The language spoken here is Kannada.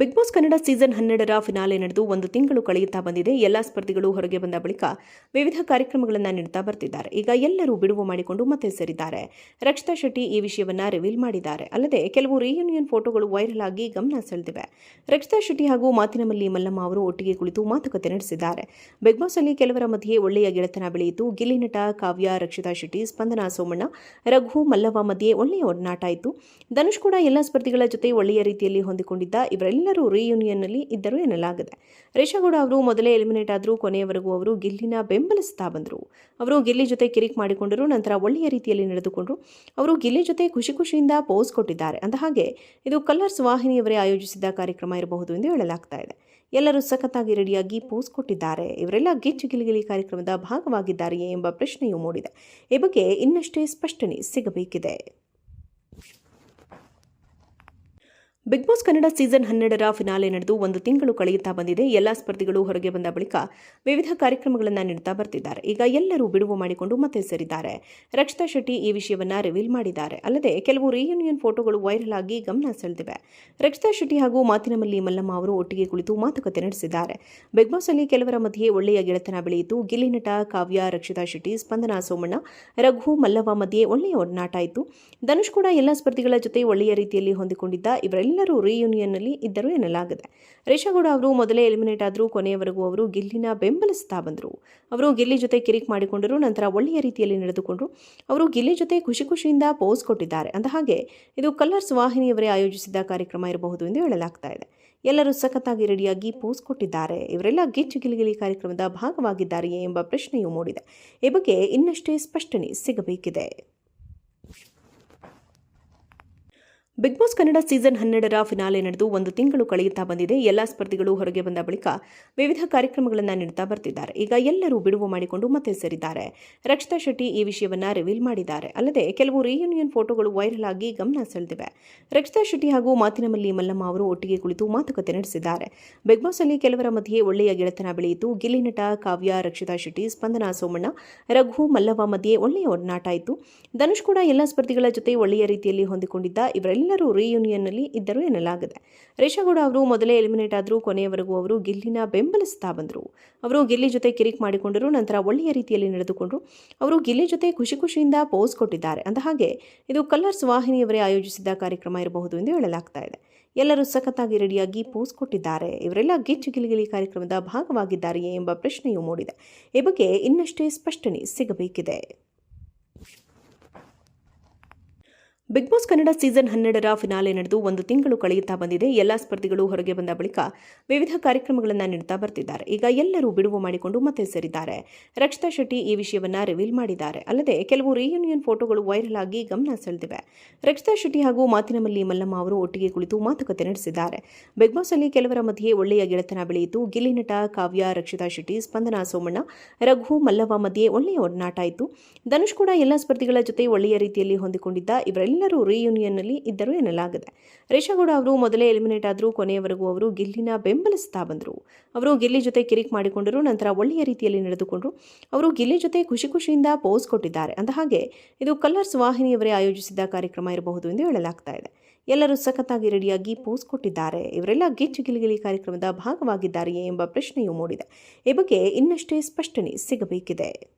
ಬಿಗ್ ಬಾಸ್ ಕನ್ನಡ ಸೀಸನ್ ಹನ್ನೆರಡರ ಫಿನಾಲೆ ನಡೆದು ಒಂದು ತಿಂಗಳು ಕಳೆಯುತ್ತಾ ಬಂದಿದೆ. ಎಲ್ಲ ಸ್ಪರ್ಧಿಗಳು ಹೊರಗೆ ಬಂದ ಬಳಿಕ ವಿವಿಧ ಕಾರ್ಯಕ್ರಮಗಳನ್ನು ನೀಡುತ್ತಾ ಬರ್ತಿದ್ದಾರೆ. ಈಗ ಎಲ್ಲರೂ ಬಿಡುವು ಮಾಡಿಕೊಂಡು ಮತ್ತೆ ಸೇರಿದ್ದಾರೆ. ರಕ್ಷಿತಾ ಶೆಟ್ಟಿ ಈ ವಿಷಯವನ್ನ ರಿವೀಲ್ ಮಾಡಿದ್ದಾರೆ. ಅಲ್ಲದೆ ಕೆಲವು ರಿಯೂನಿಯನ್ ಫೋಟೋಗಳು ವೈರಲ್ ಆಗಿ ಗಮನ ಸೆಳೆದಿವೆ. ರಕ್ಷಿತಾ ಶೆಟ್ಟಿ ಹಾಗೂ ಮಾತಿನಮಲ್ಲಿ ಮಲ್ಲಮ್ಮ ಅವರು ಒಟ್ಟಿಗೆ ಕುಳಿತು ಮಾತುಕತೆ ನಡೆಸಿದ್ದಾರೆ. ಬಿಗ್ ಬಾಸ್ ಅಲ್ಲಿ ಕೆಲವರ ಮಧ್ಯೆ ಒಳ್ಳೆಯ ಗೆಳೆತನ ಬೆಳೆಯಿತು. ಗಿಲ್ಲಿ ನಟ ಕಾವ್ಯ, ರಕ್ಷಿತಾ ಶೆಟ್ಟಿ, ಸ್ಪಂದನಾ ಸೋಮಣ್ಣ, ರಘು, ಮಲ್ಲವ್ವ ಮಧ್ಯೆ ಒಳ್ಳೆಯ ಒಡನಾಟ ಇತ್ತು. ಧನುಷ್ ಕೂಡ ಎಲ್ಲ ಸ್ಪರ್ಧಿಗಳ ಜೊತೆ ಒಳ್ಳೆಯ ರೀತಿಯಲ್ಲಿ ಹೊಂದಿಕೊಂಡಿದ್ದ. ಇವರೆಲ್ಲರೂ ರಿಯೂನಿಯನ್ನಲ್ಲಿ ಇದ್ದರು ಎನ್ನಲಾಗಿದೆ. ರೇಷಗೌಡ ಅವರು ಮೊದಲೇ ಎಲಿಮಿನೇಟ್ ಆದರೂ ಕೊನೆಯವರೆಗೂ ಅವರು ಗಿಲ್ಲಿನ ಬೆಂಬಲಿಸ್ತಾ ಬಂದರು. ಅವರು ಗಿಲ್ಲಿ ಜೊತೆ ಕಿರಿಕ್ ಮಾಡಿಕೊಂಡರು, ನಂತರ ಒಳ್ಳೆಯ ರೀತಿಯಲ್ಲಿ ನಡೆದುಕೊಂಡರು. ಅವರು ಗಿಲ್ಲಿ ಜೊತೆ ಖುಷಿ ಖುಷಿಯಿಂದ ಪೋಸ್ ಕೊಟ್ಟಿದ್ದಾರೆ. ಅಂದ ಹಾಗೆ, ಇದು ಕಲರ್ಸ್ ವಾಹಿನಿಯವರೇ ಆಯೋಜಿಸಿದ ಕಾರ್ಯಕ್ರಮ ಇರಬಹುದು ಎಂದು ಹೇಳಲಾಗ್ತಾ ಇದೆ. ಎಲ್ಲರೂ ಸಖತ್ತಾಗಿ ರೆಡಿಯಾಗಿ ಪೋಸ್ ಕೊಟ್ಟಿದ್ದಾರೆ. ಇವರೆಲ್ಲ ಗಿಚ್ಚು ಗಿಲಿಗಿಲಿ ಕಾರ್ಯಕ್ರಮದ ಭಾಗವಾಗಿದ್ದಾರೆಯೇ ಎಂಬ ಪ್ರಶ್ನೆಯೂ ಮೂಡಿದೆ. ಈ ಬಗ್ಗೆ ಇನ್ನಷ್ಟೇ ಸ್ಪಷ್ಟನೆ ಸಿಗಬೇಕಿದೆ. ಬಿಗ್ ಬಾಸ್ ಕನ್ನಡ ಸೀಸನ್ ಹನ್ನೆರಡರ ಫಿನಾಲೆ ನಡೆದು ಒಂದು ತಿಂಗಳು ಕಳೆಯುತ್ತಾ ಬಂದಿದೆ. ಎಲ್ಲ ಸ್ಪರ್ಧಿಗಳು ಹೊರಗೆ ಬಂದ ಬಳಿಕ ವಿವಿಧ ಕಾರ್ಯಕ್ರಮಗಳನ್ನು ನೀಡುತ್ತಾ ಬರ್ತಿದ್ದಾರೆ. ಈಗ ಎಲ್ಲರೂ ಬಿಡುವು ಮಾಡಿಕೊಂಡು ಮತ್ತೆ ಸೇರಿದ್ದಾರೆ. ರಕ್ಷಿತಾ ಶೆಟ್ಟಿ ಈ ವಿಷಯವನ್ನ ರಿವೀಲ್ ಮಾಡಿದ್ದಾರೆ. ಅಲ್ಲದೆ ಕೆಲವು ರಿಯೂನಿಯನ್ ಫೋಟೋಗಳು ವೈರಲ್ ಆಗಿ ಗಮನ ಸೆಳೆದಿವೆ. ರಕ್ಷಿತಾ ಶೆಟ್ಟಿ ಹಾಗೂ ಮಾತಿನಮಲ್ಲಿ ಮಲ್ಲಮ್ಮ ಅವರು ಒಟ್ಟಿಗೆ ಕುಳಿತು ಮಾತುಕತೆ ನಡೆಸಿದ್ದಾರೆ. ಬಿಗ್ ಬಾಸ್ ಅಲ್ಲಿ ಕೆಲವರ ಮಧ್ಯೆ ಒಳ್ಳೆಯ ಗೆಳೆತನ ಬೆಳೆಯಿತು. ಗಿಲ್ಲಿ ನಟ ಕಾವ್ಯ, ರಕ್ಷಿತಾ ಶೆಟ್ಟಿ, ಸ್ಪಂದನಾ ಸೋಮಣ್ಣ, ರಘು ಮಲ್ಲವ ಮಧ್ಯೆ ಒಳ್ಳೆಯ ಒಡನಾಟ ಇತ್ತು. ಧನುಷ್ ಕೂಡ ಎಲ್ಲ ಸ್ಪರ್ಧಿಗಳ ಜೊತೆ ಒಳ್ಳೆಯ ರೀತಿಯಲ್ಲಿ ಹೊಂದಿಕೊಂಡಿದ್ದ ಇವರೆಲ್ಲರೂ ರಿಯೂನಿಯನ್ನಲ್ಲಿ ಇದ್ದರು ಎನ್ನಲಾಗಿದೆ. ರೇಷಗೌಡ ಅವರು ಮೊದಲೇ ಎಲಿಮಿನೇಟ್ ಆದರೂ ಕೊನೆಯವರೆಗೂ ಅವರು ಗಿಲ್ಲಿನ ಬೆಂಬಲಿಸ್ತಾ ಬಂದರು. ಅವರು ಗಿಲ್ಲಿ ಜೊತೆ ಕಿರಿಕ್ ಮಾಡಿಕೊಂಡರು, ನಂತರ ಒಳ್ಳೆಯ ರೀತಿಯಲ್ಲಿ ನಡೆದುಕೊಂಡರು. ಅವರು ಗಿಲ್ಲಿ ಜೊತೆ ಖುಷಿ ಖುಷಿಯಿಂದ ಪೋಸ್ ಕೊಟ್ಟಿದ್ದಾರೆ. ಅಂದ ಹಾಗೆ, ಇದು ಕಲರ್ಸ್ ವಾಹಿನಿಯವರೇ ಆಯೋಜಿಸಿದ ಕಾರ್ಯಕ್ರಮ ಇರಬಹುದು ಎಂದು ಹೇಳಲಾಗ್ತಾ ಇದೆ. ಎಲ್ಲರೂ ಸಖತ್ತಾಗಿ ರೆಡಿಯಾಗಿ ಪೋಸ್ ಕೊಟ್ಟಿದ್ದಾರೆ. ಇವರೆಲ್ಲ ಗಿಚ್ಚು ಗಿಲಿಗಿಲಿ ಕಾರ್ಯಕ್ರಮದ ಭಾಗವಾಗಿದ್ದಾರೆಯೇ ಎಂಬ ಪ್ರಶ್ನೆಯೂ ಮೂಡಿದೆ. ಈ ಬಗ್ಗೆ ಇನ್ನಷ್ಟೇ ಸ್ಪಷ್ಟನೆ ಸಿಗಬೇಕಿದೆ. ಬಿಗ್ ಬಾಸ್ ಕನ್ನಡ ಸೀಸನ್ ಹನ್ನೆರಡರ ಫಿನಾಲೆ ನಡೆದು ಒಂದು ತಿಂಗಳು ಕಳೆಯುತ್ತಾ ಬಂದಿದೆ. ಎಲ್ಲ ಸ್ಪರ್ಧಿಗಳು ಹೊರಗೆ ಬಂದ ಬಳಿಕ ವಿವಿಧ ಕಾರ್ಯಕ್ರಮಗಳನ್ನು ನೀಡುತ್ತಾ ಬರ್ತಿದ್ದಾರೆ. ಈಗ ಎಲ್ಲರೂ ಬಿಡುವು ಮಾಡಿಕೊಂಡು ಮತ್ತೆ ಸೇರಿದ್ದಾರೆ. ರಕ್ಷಿತಾ ಶೆಟ್ಟಿ ಈ ವಿಷಯವನ್ನ ರಿವೀಲ್ ಮಾಡಿದ್ದಾರೆ. ಅಲ್ಲದೆ ಕೆಲವು ರಿಯೂನಿಯನ್ ಫೋಟೋಗಳು ವೈರಲ್ ಆಗಿ ಗಮನ ಸೆಳೆದಿವೆ. ರಕ್ಷಿತಾ ಶೆಟ್ಟಿ ಹಾಗೂ ಮಾತಿನಮಲ್ಲಿ ಮಲ್ಲಮ್ಮ ಅವರು ಒಟ್ಟಿಗೆ ಕುಳಿತು ಮಾತುಕತೆ ನಡೆಸಿದ್ದಾರೆ. ಬಿಗ್ ಬಾಸ್ ಅಲ್ಲಿ ಕೆಲವರ ಮಧ್ಯೆ ಒಳ್ಳೆಯ ಗೆಳೆತನ ಬೆಳೆಯಿತು. ಗಿಲ್ಲಿ ನಟ ಕಾವ್ಯ, ರಕ್ಷಿತಾ ಶೆಟ್ಟಿ, ಸ್ಪಂದನಾ ಸೋಮಣ್ಣ, ರಘು ಮಲ್ಲವ ಮಧ್ಯೆ ಒಳ್ಳೆಯ ಒಡನಾಟ ಇತ್ತು ಧನುಷ್ ಕೂಡ ಎಲ್ಲ ಸ್ಪರ್ಧಿಗಳ ಜೊತೆ ಒಳ್ಳೆಯ ರೀತಿಯಲ್ಲಿ ಹೊಂದಿಕೊಂಡಿದ್ದ ಇವರೆಲ್ಲರೂ ರಿಯೂನಿಯನ್ನಲ್ಲಿ ಇದ್ದರು ಎನ್ನಲಾಗಿದೆ. ರೇಷಗೌಡ ಅವರು ಮೊದಲೇ ಎಲಿಮಿನೇಟ್ ಆದರೂ ಕೊನೆಯವರೆಗೂ ಅವರು ಗಿಲ್ಲಿನ ಬೆಂಬಲಿಸ್ತಾ ಬಂದರು. ಅವರು ಗಿಲ್ಲಿ ಜೊತೆ ಕಿರಿಕ್ ಮಾಡಿಕೊಂಡರು, ನಂತರ ಒಳ್ಳೆಯ ರೀತಿಯಲ್ಲಿ ನಡೆದುಕೊಂಡರು. ಅವರು ಗಿಲ್ಲಿ ಜೊತೆ ಖುಷಿ ಖುಷಿಯಿಂದ ಪೋಸ್ ಕೊಟ್ಟಿದ್ದಾರೆ. ಅಂದ ಹಾಗೆ, ಇದು ಕಲರ್ಸ್ ವಾಹಿನಿಯವರೇ ಆಯೋಜಿಸಿದ್ದ ಕಾರ್ಯಕ್ರಮ ಇರಬಹುದು ಎಂದು ಹೇಳಲಾಗ್ತಾ ಇದೆ. ಎಲ್ಲರೂ ಸಖತ್ತಾಗಿ ರೆಡಿಯಾಗಿ ಪೋಸ್ ಕೊಟ್ಟಿದ್ದಾರೆ. ಇವರೆಲ್ಲ ಗಿಚ್ಚು ಗಿಲಿಗಿಲಿ ಕಾರ್ಯಕ್ರಮದ ಭಾಗವಾಗಿದ್ದಾರೆಯೇ ಎಂಬ ಪ್ರಶ್ನೆಯೂ ಮೂಡಿದೆ. ಈ ಬಗ್ಗೆ ಇನ್ನಷ್ಟೇ ಸ್ಪಷ್ಟನೆ ಸಿಗಬೇಕಿದೆ. ಬಿಗ್ ಬಾಸ್ ಕನ್ನಡ ಸೀಸನ್ ಹನ್ನೆರಡರ ಫಿನಾಲೆ ನಡೆದು ಒಂದು ತಿಂಗಳು ಕಳೆಯುತ್ತಾ ಬಂದಿದೆ. ಎಲ್ಲ ಸ್ಪರ್ಧಿಗಳು ಹೊರಗೆ ಬಂದ ಬಳಿಕ ವಿವಿಧ ಕಾರ್ಯಕ್ರಮಗಳನ್ನು ನೀಡುತ್ತಾ ಬರ್ತಿದ್ದಾರೆ. ಈಗ ಎಲ್ಲರೂ ಬಿಡುವು ಮಾಡಿಕೊಂಡು ಮತ್ತೆ ಸೇರಿದ್ದಾರೆ. ರಕ್ಷಿತಾ ಶೆಟ್ಟಿ ಈ ವಿಷಯವನ್ನ ರಿವೀಲ್ ಮಾಡಿದ್ದಾರೆ. ಅಲ್ಲದೆ ಕೆಲವು ರಿಯೂನಿಯನ್ ಫೋಟೋಗಳು ವೈರಲ್ ಆಗಿ ಗಮನ ಸೆಳೆದಿವೆ. ರಕ್ಷಿತಾ ಶೆಟ್ಟಿ ಹಾಗೂ ಮಾತಿನಮಲ್ಲಿ ಮಲ್ಲಮ್ಮ ಅವರು ಒಟ್ಟಿಗೆ ಕುಳಿತು ಮಾತುಕತೆ ನಡೆಸಿದ್ದಾರೆ. ಬಿಗ್ ಬಾಸ್ ಅಲ್ಲಿ ಕೆಲವರ ಮಧ್ಯೆ ಒಳ್ಳೆಯ ಗೆಳೆತನ ಬೆಳೆಯಿತು. ಗಿಲ್ಲಿ ನಟ ಕಾವ್ಯ, ರಕ್ಷಿತಾ ಶೆಟ್ಟಿ, ಸ್ಪಂದನಾ ಸೋಮಣ್ಣ, ರಘು ಮಲ್ಲವ ಮಧ್ಯೆ ಒಳ್ಳೆಯ ಒಡನಾಟ ಇತ್ತು ಧನುಷ್ ಕೂಡ ಎಲ್ಲ ಸ್ಪರ್ಧಿಗಳ ಜೊತೆ ಒಳ್ಳೆಯ ರೀತಿಯಲ್ಲಿ ಹೊಂದಿಕೊಂಡಿದ್ದ ಇವರೆಲ್ಲರೂ ರಿಯೂನಿಯನ್ನಲ್ಲಿ ಇದ್ದರು ಎನ್ನಲಾಗಿದೆ. ರೇಷಗೌಡ ಅವರು ಮೊದಲೇ ಎಲಿಮಿನೇಟ್ ಆದರೂ ಕೊನೆಯವರೆಗೂ ಅವರು ಗಿಲ್ಲಿನ ಬೆಂಬಲಿಸ್ತಾ ಬಂದರು. ಅವರು ಗಿಲ್ಲಿ ಜೊತೆ ಕಿರಿಕ್ ಮಾಡಿಕೊಂಡರು, ನಂತರ ಒಳ್ಳೆಯ ರೀತಿಯಲ್ಲಿ ನಡೆದುಕೊಂಡರು. ಅವರು ಗಿಲ್ಲಿ ಜೊತೆ ಖುಷಿ ಖುಷಿಯಿಂದ ಪೋಸ್ ಕೊಟ್ಟಿದ್ದಾರೆ. ಅಂದ ಹಾಗೆ, ಇದು ಕಲರ್ಸ್ ವಾಹಿನಿಯವರೇ ಆಯೋಜಿಸಿದ್ದ ಕಾರ್ಯಕ್ರಮ ಇರಬಹುದು ಎಂದು ಹೇಳಲಾಗ್ತಾ ಇದೆ. ಎಲ್ಲರೂ ಸಖತ್ತಾಗಿ ರೆಡಿಯಾಗಿ ಪೋಸ್ ಕೊಟ್ಟಿದ್ದಾರೆ. ಇವರೆಲ್ಲ ಗಿಚ್ಚು ಗಿಲಿಗಿಲಿ ಕಾರ್ಯಕ್ರಮದ ಭಾಗವಾಗಿದ್ದಾರೆಯೇ ಎಂಬ ಪ್ರಶ್ನೆಯೂ ಮೂಡಿದೆ. ಈ ಬಗ್ಗೆ ಇನ್ನಷ್ಟೇ ಸ್ಪಷ್ಟನೆ ಸಿಗಬೇಕಿದೆ.